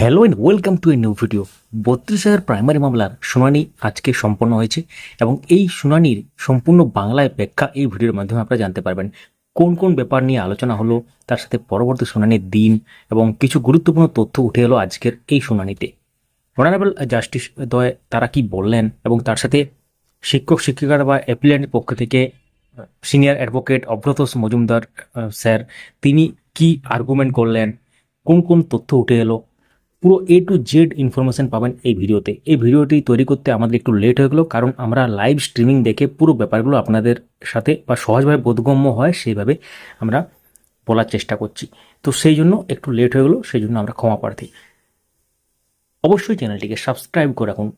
Hello and welcome to a new video বত্রিশ হাজার primary মামলার শুনানি আজকে সম্পন্ন হয়েছে এবং এই শুনানির সম্পূর্ণ বাংলায় ব্যাখ্যা এই ভিডিওর মাধ্যমে আপনারা জানতে পারবেন কোন কোন ব্যাপার নিয়ে আলোচনা হলো, তার সাথে পরবর্তী শুনানির দিন এবং কিছু গুরুত্বপূর্ণ তথ্য উঠে এলো আজকের এই শুনানিতে। অনারেবল জাস্টিস দয় তারা কি বললেন এবং তার সাথে শিক্ষক, শিক্ষিকারা বা অ্যাপ্লিয়েন্টের পক্ষ থেকে senior advocate Abratosh Majumdar sir তিনি কি আর্গুমেন্ট করলেন? কোন কোন তথ্য উঠে এলো? পুরো এ টু জেড ইনফরমেশন পাবেন এই ভিডিওতে। এই ভিডিওটি তৈরি করতে আমাদের একটু লেট হয়ে গেলো, কারণ আমরা লাইভ স্ট্রিমিং দেখে পুরো ব্যাপারগুলো আপনাদের সাথে বা সহজভাবে বোধগম্য হয়, সেইভাবে আমরা বলার চেষ্টা করছি। তো সেই জন্য একটু লেট হয়ে গেলো, সেই জন্য আমরা ক্ষমা প্রার্থী। অবশ্যই চ্যানেলটিকে সাবস্ক্রাইব করে রাখুন।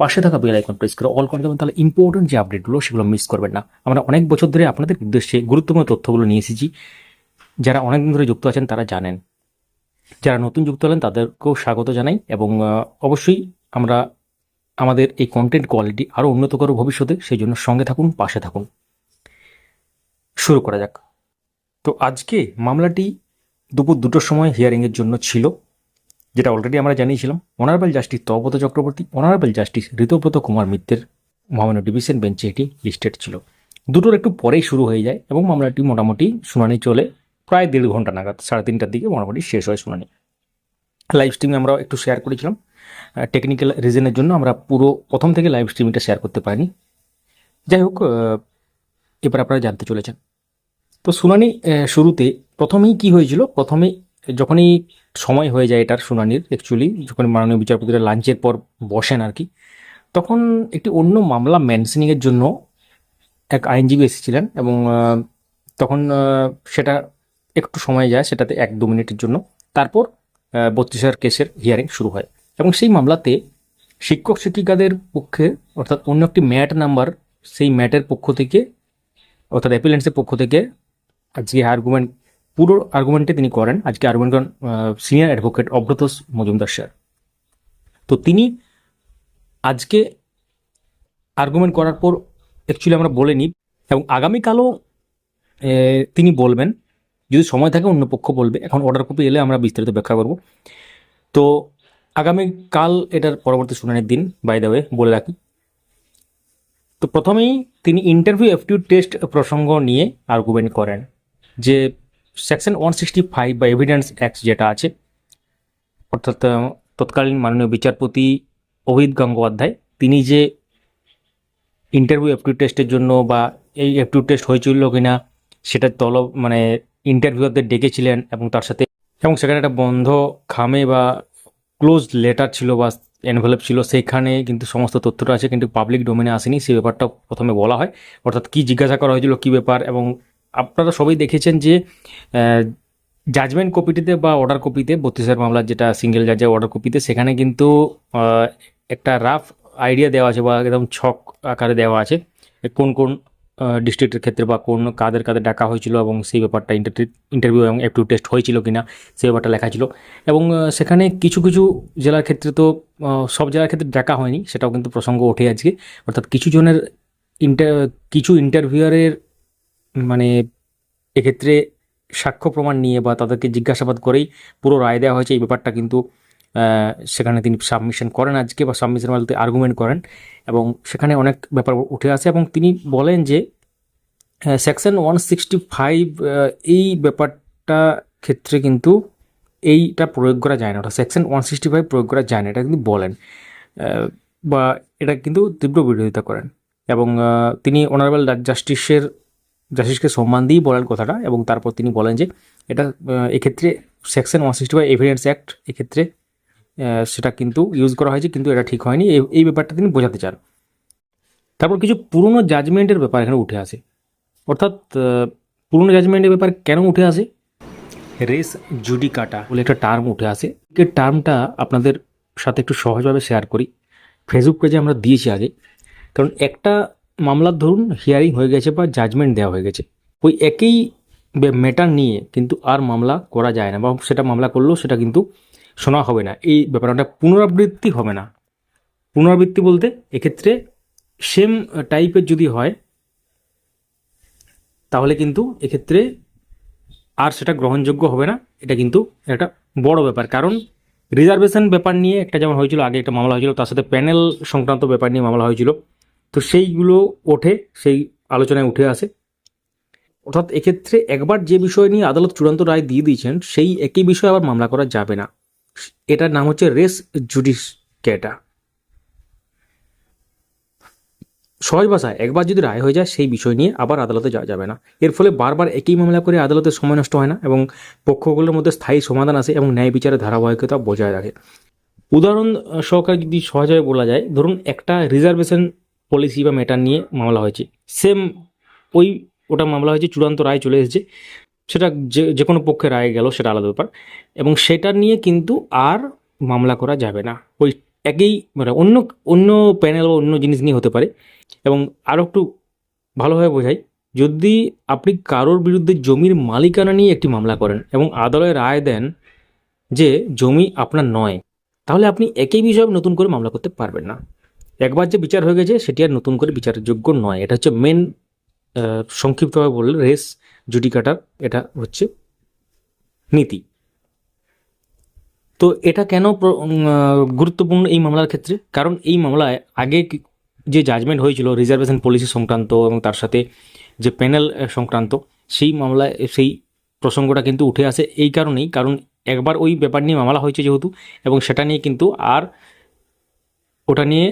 পাশে থাকা বেল আইকন প্রেস করে অল করে দেবেন, তাহলে ইম্পর্টেন্ট যে আপডেটগুলো সেগুলো মিস করবেন না। আমরা অনেক বছর ধরে আপনাদের উদ্দেশ্যে গুরুত্বপূর্ণ তথ্যগুলো নিয়ে এসেছি। যারা অনেকদিন ধরে যুক্ত আছেন, তারা জানেন। যারা নতুন যুক্ত হলেন, তাদেরকেও স্বাগত জানাই এবং অবশ্যই আমরা আমাদের এই কন্টেন্ট কোয়ালিটি আরও উন্নত করব ভবিষ্যতে, সেই জন্য সঙ্গে থাকুন, পাশে থাকুন। শুরু করা যাক। তো আজকে মামলাটি দুপুর দুটোর সময় হিয়ারিংয়ের জন্য ছিল, যেটা অলরেডি আমরা জানিয়েছিলাম। Honourable justice Tapabrata Chakraborty honourable justice Ritabrata Kumar মিত্রের মহামান্য ডিভিশন বেঞ্চে এটি লিস্টেড ছিল। দুটোর একটু পরেই শুরু হয়ে যায় এবং মামলাটি মোটামুটি শুনানি চলে। প্রায় দেড় ঘণ্টা নাগাদ, সাড়ে তিনটার দিকে মোটামুটি শেষ হয় শুনানি। লাইভ স্ট্রিমে আমরা একটু শেয়ার করেছিলাম। টেকনিক্যাল রিজনের জন্য আমরা পুরো প্রথম থেকে লাইভ স্ট্রিমিংটা শেয়ার করতে পারিনি। যাই হোক এবার আপনারা জানতে চলেছেন। তো শুনানি শুরুতে প্রথমেই কি হয়েছিল? প্রথমেই যখনই সময় হয়ে যায় এটার শুনানির অ্যাকচুয়ালি যখন মাননীয় বিচারপতিরা লাঞ্চের পর বসেন আর কি, তখন একটি অন্য মামলা মেনশনিংয়ের জন্য এক আইনজীবী এসেছিলেন এবং তখন সেটা একটু সময় যায় সেটাতে এক দু মিনিটের জন্য। তারপর বত্রিশ হাজার কেসের হিয়ারিং শুরু হয়। এবং সেই মামলাতে শিক্ষক শিক্ষিকাদের পক্ষে, অর্থাৎ অন্য একটি ম্যাট নাম্বার, সেই ম্যাটের পক্ষ থেকে, অর্থাৎ অ্যাপিলেন্সের পক্ষ থেকে আজকে আর্গুমেন্ট পুরো আর্গুমেন্টে তিনি করেন। আজকে আর্গুমেন্ট করেন senior advocate Abratosh Majumdar sir. তো তিনি আজকে আর্গুমেন্ট করার পর অ্যাকচুয়ালি আমরা বলে নিই এবং আগামীকালও তিনি বলবেন যদি সময় থাকে অন্য পক্ষ বলবে। এখন অর্ডার কপি এলে আমরা বিস্তারিত ব্যাখ্যা করব। তো আগামীকাল এটার পরবর্তী শুনানির দিন বাই দ্য ওয়ে বলে রাখি। তো প্রথমেই তিনি ইন্টারভিউ অ্যাপটিউড টেস্ট প্রসঙ্গ নিয়ে আর্গুমেন্ট করেন যে সেকশন ওয়ান সিক্সটি ফাইভ বা এভিডেন্স অ্যাক্ট যেটা আছে, অর্থাৎ তৎকালীন মাননীয় বিচারপতি অভিত গঙ্গোপাধ্যায়, তিনি যে ইন্টারভিউ অ্যাপটিউড টেস্টের জন্য বা এই অ্যাপটিউড টেস্ট হয়েছিল কিনা, সেটা তলব মানে ইন্টারভিউয়ারদের ডেকেছিলেন এবং তার সাথে এবং সেখানে একটা বন্ধ খামে বা ক্লোজ লেটার ছিল বা এনভেলপ ছিল, সেখানে কিন্তু সমস্ত তথ্যটা আছে, কিন্তু পাবলিক ডোমেনে আসেনি। সেই ব্যাপারটা প্রথমে বলা হয়। অর্থাৎ কি জিজ্ঞাসা করা হয়েছিল, কী ব্যাপার? এবং আপনারা সবাই দেখেছেন যে জাজমেন্ট কপিটিতে বা অর্ডার কপিতে বত্রিশের মামলার যেটা সিঙ্গেল জাজের অর্ডার কপিতে সেখানে কিন্তু একটা রাফ আইডিয়া দেওয়া আছে বা একদম ছক আকারে দেওয়া আছে, কোন কোন ডিস্ট্রিক্টের ক্ষেত্রে বা কোন কাদের কাদের ডাকা হয়েছিল এবং সেই ব্যাপারটা ইন্টারভিউ এবং অ্যাপটিউ টেস্ট হয়েছিল কিনা, সেই ব্যাপারটা লেখা ছিল। এবং সেখানে কিছু কিছু জেলার ক্ষেত্রে তো সব জেলার ক্ষেত্রে ডাকা হয়নি, সেটাও কিন্তু প্রসঙ্গ ওঠে আজকে। অর্থাৎ কিছু জনের ইন্টার কিছু ইন্টারভিউয়ারের মানে এক্ষেত্রে সাক্ষ্য প্রমাণ নিয়ে বা তাদেরকে জিজ্ঞাসাবাদ করেই পুরো রায় দেওয়া হয়েছে, এই ব্যাপারটা কিন্তু সেখানে তিনি সাবমিশন করেন আজকে বা সাবমিশন বলতে আর্গুমেন্ট করেন। এবং সেখানে অনেক ব্যাপার উঠে আসে এবং তিনি বলেন যে সেকশন ওয়ান সিক্সটি ফাইভ এই ব্যাপারটা ক্ষেত্রে কিন্তু এইটা প্রয়োগ করা যায় না। ওটা সেকশন ওয়ান সিক্সটি ফাইভ প্রয়োগ করা যায় না, এটা কিন্তু বলেন। বা এটা কিন্তু তীব্র বিরোধিতা করেন। এবং তিনি অনারেবল জাস্টিসের জাস্টিসকে সম্মান দিয়েই বলেন কথাটা এবং তারপর তিনি বলেন যে, এটা এক্ষেত্রে section one sixty five evidence act এক্ষেত্রে সেটা কিন্তু ইউজ করা হয়েছে, কিন্তু এটা ঠিক হয়নি। এই- ব্যাপারটা তিনি বোঝাতে চান। তারপর কিছু পুরনো জাজমেন্টের ব্যাপার এখানে উঠে আসে। অর্থাৎ পুরনো জাজমেন্টের ব্যাপার কেন উঠে আসে? রেস জুডিকাটা বলে একটা টার্ম উঠে আসে। এই টার্মটা আপনাদের সাথে একটু সহজভাবে শেয়ার করি। ফেসবুক পেজে আমরা দিয়েছি আগে। কারণ একটা মামলার ধরুন হিয়ারিং হয়ে গেছে বা জাজমেন্ট দেওয়া হয়ে গেছে। ওই একই ম্যাটার নিয়ে কিন্তু আর মামলা করা যায় না, বা সেটা মামলা করলেও সেটা কিন্তু শোনা হবে না। এই ব্যাপারটা পুনরাবৃত্তি হবে না। পুনরাবৃত্তি বলতে এক্ষেত্রে সেম টাইপের যদি হয়, তাহলে কিন্তু এক্ষেত্রে আর সেটা গ্রহণযোগ্য হবে না। এটা কিন্তু একটা বড় ব্যাপার। কারণ রিজার্ভেশন ব্যাপার নিয়ে একটা যেমন হয়েছিল, আগে একটা মামলা হয়েছিল, তার সাথে প্যানেল সংক্রান্ত ব্যাপার নিয়ে মামলা হয়েছিল। তো সেইগুলো ওঠে, সেই আলোচনায় উঠে আসে। অর্থাৎ এক্ষেত্রে একবার যে বিষয় নিয়ে আদালত চূড়ান্ত রায় দিয়ে দিয়েছেন, সেই একই বিষয়ে আবার মামলা করা যাবে না। এটার নাম হচ্ছে রেস জুডিসকেটা সহজ ভাষায়, একবার যদি রায় হয়ে যায়, সেই বিষয় নিয়ে আবার আদালতে যাওয়া যাবে না। এর ফলে বারবার একই মামলা করে আদালতের সময় নষ্ট হয় না এবং পক্ষগুলোর মধ্যে স্থায়ী সমাধান আসে এবং ন্যায় বিচারের ধারাবাহিকতা বজায় রাখে। উদাহরণ সহকারে যদি সহজভাবে বলা যায়, ধরুন একটা রিজার্ভেশন পলিসি বা ম্যাটার নিয়ে মামলা হয়েছে। সেম ওই ওটা মামলা হয়েছে, চূড়ান্ত রায় চলে এসেছে। সেটা যে যে কোনো পক্ষে রায় গেল, সেটা আলাদা ব্যাপার। এবং সেটা নিয়ে কিন্তু আর মামলা করা যাবে না। ওই একই মানে অন্য অন্য প্যানেল বা অন্য জিনিস নিয়ে হতে পারে। এবং আরও একটু ভালোভাবে বোঝাই, যদি আপনি কারোর বিরুদ্ধে জমির মালিকানা নিয়ে একটি মামলা করেন এবং আদালতে রায় দেন যে জমি আপনার নয়, তাহলে আপনি একই বিষয়ে নতুন করে মামলা করতে পারবেন না। একবার যে বিচার হয়ে গেছে, সেটি আর নতুন করে বিচারের যোগ্য নয়। এটা হচ্ছে মেন সংক্ষিপ্তভাবে বললে রেস জুডিকাটার এটা হচ্ছে নীতি। তো এটা কেন গুরুত্বপূর্ণ এই মামলার ক্ষেত্রে? কারণ এই মামলায় আগে যে জাজমেন্ট হয়েছিল রিজার্ভেশন পলিসি সংক্রান্ত এবং তার সাথে যে প্যানেল সংক্রান্ত, সেই মামলায়, সেই প্রসঙ্গটা কিন্তু উঠে আসে এই কারণেই। কারণ একবার ওই ব্যাপার নিয়ে মামলা হয়েছে যেহেতু, এবং সেটা নিয়ে কিন্তু আর ওটা নিয়ে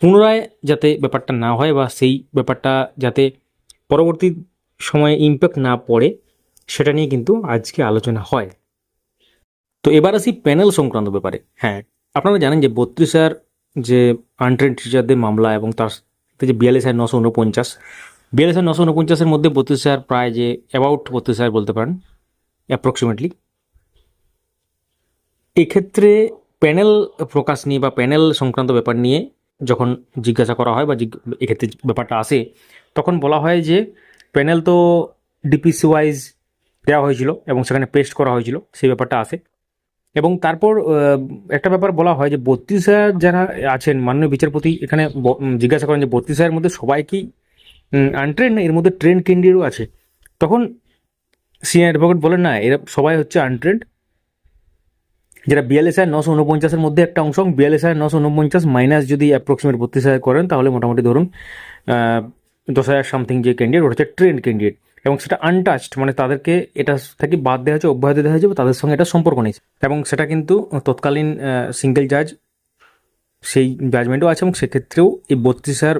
পুনরায় যাতে ব্যাপারটা না হয় বা সেই ব্যাপারটা যাতে পরবর্তী সময়ে ইম্প্যাক্ট না পড়ে, সেটা নিয়ে কিন্তু আজকে আলোচনা হয়। তো এবার আসি প্যানেল সংক্রান্ত ব্যাপারে। হ্যাঁ আপনারা জানেন যে বত্রিশ হাজার যে আনট্রেন টিচারদের মামলা এবং তার যে বিয়াল্লিশ হাজার নশো উনপঞ্চাশ বিয়াল্লিশ হাজার নশো উনপঞ্চাশের মধ্যে বত্রিশ হাজার প্রায় যে অ্যাবাউট বত্রিশ হাজার বলতে পারেন অ্যাপ্রক্সিমেটলি এক্ষেত্রে প্যানেল প্রকাশ নিয়ে বা প্যানেল সংক্রান্ত ব্যাপার নিয়ে যখন জিজ্ঞাসা করা হয় বা এক্ষেত্রে ব্যাপারটা আসে, তখন বলা হয় যে প্যানেল তো ডিপিসি ওয়াইজ দেওয়া হয়েছিল এবং সেখানে পেস্ট করা হয়েছিল, সেই ব্যাপারটা আসে। এবং তারপর একটা ব্যাপার বলা হয় যে বত্রিশ হাজার যারা আছেন মাননীয় বিচারপতি, এখানে জিজ্ঞাসা করেন যে বত্রিশ হাজারের মধ্যে সবাই কি আনট্রেন এর মধ্যে ট্রেন ক্যান্ডিডেটও আছে? তখন সিনিয়র অ্যাডভোকেট বলেন, না, এরা সবাই হচ্ছে আনট্রেন্ড যেটা বিয়াল্লিশ হাজার নশো উনপঞ্চাশের মধ্যে একটা অংশ বিয়াল্লিশ হাজার নশো উনপঞ্চাশ মাইনাস যদি অ্যাপ্রক্সিমেট বত্রিশ হাজার করেন, তাহলে মোটামুটি ধরুন দশ হাজার সামথিং যে ক্যান্ডিডেট ওটা হচ্ছে ট্রেন ক্যান্ডিডেট এবং সেটা আনটাচড মানে তাদেরকে এটা থেকে বাদ দেওয়া হয়েছে, অব্যাহতি দেওয়া হয়েছে তাদের সঙ্গে এটা সম্পর্ক নেই। এবং সেটা কিন্তু তৎকালীন সিঙ্গেল জাজ সেই জাজমেন্টও আছে, এবং সেক্ষেত্রেও এই বত্রিশ হাজার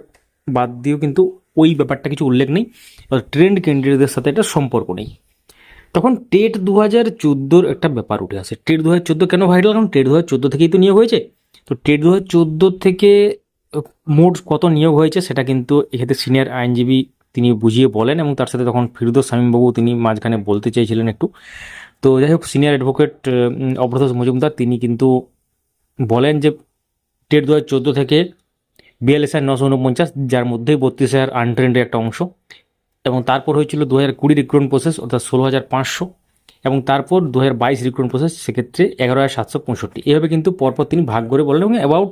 বাদ দিয়েও কিন্তু ওই ব্যাপারটা কিছু উল্লেখ নেই ট্রেন্ড ক্যান্ডিডেটদের সাথে এটা সম্পর্ক নেই। তখন টেট দু হাজার চোদ্দোর একটা ব্যাপার উঠে আসে। টেট দু হাজার চোদ্দ কেন ভাইরাল কারণ টেট দু হাজার চোদ্দ থেকেই তো নিয়োগ হয়েছে। তো টেট দু হাজার চোদ্দ থেকে মোট কত নিয়োগ হয়েছে সেটা কিন্তু এক্ষেত্রে সিনিয়র আইনজীবী তিনি বুঝিয়ে বলেন এবং তার সাথে তখন ফিরদোস শামীমবাবু তিনি মাঝখানে বলতে চেয়েছিলেন একটু। তো যাই হোক, সিনিয়র অ্যাডভোকেট অভ্রতোষ মজুমদার তিনি কিন্তু বলেন যে টেট দু হাজার চোদ্দ থেকে হাজার নশো উনপঞ্চাশ, যার মধ্যেই বত্রিশ হাজার আনট্রেন্ডের একটা অংশ। এবং তারপর হয়েছিল দু হাজার কুড়ি রিক্রুটমেন্ট প্রসেস অর্থাৎ ষোলো হাজার পাঁচশো। এবং তারপর দু হাজার বাইশ রিক্রুটমেন্ট প্রসেস সেক্ষেত্রে এগারো হাজার সাতশো পঁয়ষট্টি। এভাবে কিন্তু পরপর তিনি ভাগ করে বলেন এবং অ্যাবাউট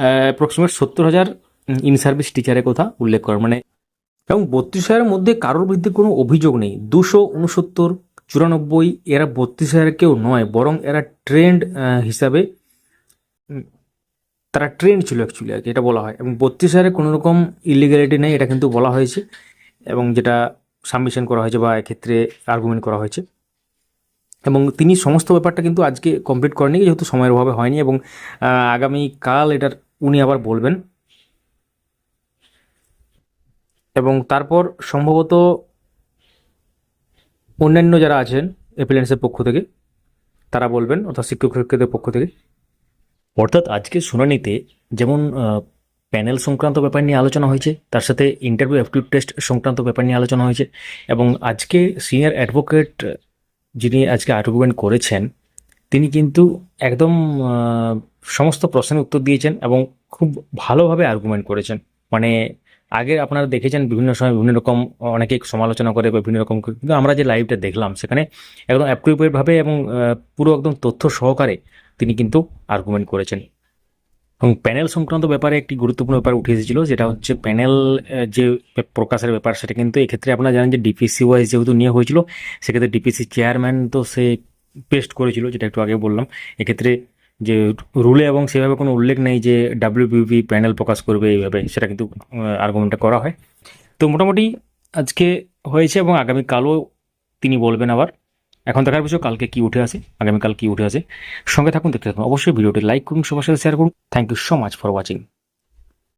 অ্যাপ্রক্সিমেট সত্তর হাজার ইন সার্ভিস টিচারের কথা উল্লেখ করেন। মানে এবং বত্রিশ হাজারের মধ্যে কারোর বিরুদ্ধে কোনো অভিযোগ নেই। দুশো উনসত্তর, চুরানব্বই, এরা বত্রিশ হাজার কেউ নয়, বরং এরা ট্রেন্ড হিসাবে তারা ট্রেন্ড ছিল অ্যাকচুয়ালি আর কি, এটা বলা হয়। এবং বত্রিশ হাজারে কোনো রকম ইলিগ্যালিটি নেই, এটা কিন্তু বলা হয়েছে। এবং যেটা সাবমিশন করা হয়েছে বা এক্ষেত্রে আর্গুমেন্ট করা হয়েছে। এবং তিনি সমস্ত ব্যাপারটা কিন্তু আজকে কমপ্লিট করেনি যেহেতু সময়ের অভাবে হয়নি এবং আহ, আগামীকাল এটার উনি আবার বলবেন। এবং তারপর সম্ভবত অন্যান্য যারা আছেন অ্যাপিলেন্সের পক্ষ থেকে তারা বলবেন অর্থাৎ শিক্ষক শিক্ষকদের পক্ষ থেকে। অর্থাৎ আজকে শুনানিতে যেমন প্যানেল সংক্রান্ত ব্যাপার নিয়ে আলোচনা হয়েছে। তার সাথে ইন্টারভিউ অ্যাপটিউড টেস্ট সংক্রান্ত ব্যাপার নিয়ে আলোচনা হয়েছে। এবং আজকে সিনিয়র অ্যাডভোকেট যিনি আজকে আর্গুমেন্ট করেছেন, তিনি কিন্তু একদম সমস্ত প্রশ্নের উত্তর দিয়েছেন এবং খুব ভালোভাবে আর্গুমেন্ট করেছেন। মানে আগে আপনারা দেখেছেন বিভিন্ন সময় বিভিন্ন রকম অনেকে সমালোচনা করে বিভিন্ন রকম কিন্তু আমরা যে লাইভটা দেখলাম, সেখানে একদম অ্যাপ্রোপ্রিয়েটভাবে এবং পুরো একদম তথ্য সহকারে তিনি কিন্তু আর্গুমেন্ট করেছেন। এবং প্যানেল সংক্রান্ত ব্যাপারে একটি গুরুত্বপূর্ণ ব্যাপার উঠে এসেছিল, যেটা হচ্ছে প্যানেল যে প্রকাশের ব্যাপার, সেটা কিন্তু এক্ষেত্রে আপনারা জানেন যে ডিপিসি ওয়াইজ যেহেতু নিয়ে হয়েছিল, সেক্ষেত্রে ডিপিসি চেয়ারম্যান তো সে পেস্ট করেছিল, যেটা একটু আগে বললাম। এক্ষেত্রে যে রুলে এবং সেভাবে কোনো উল্লেখ নেই যে ডাব্লিউবিপি প্যানেল প্রকাশ করবে এইভাবে, সেটা কিন্তু আর্গুমেন্টটা করা হয়। তো মোটামুটি আজকে হয়েছে এবং আগামীকালও তিনি বলবেন আবার। এখন দেখার বিষয়, কালকে কি উঠে আসে, আগামীকাল কি উঠে আসে। সঙ্গে থাকুন, দেখতে থাকুন। অবশ্যই ভিডিওটি লাইক করুন, সবার সাথে শেয়ার করুন। Thank you so much for watching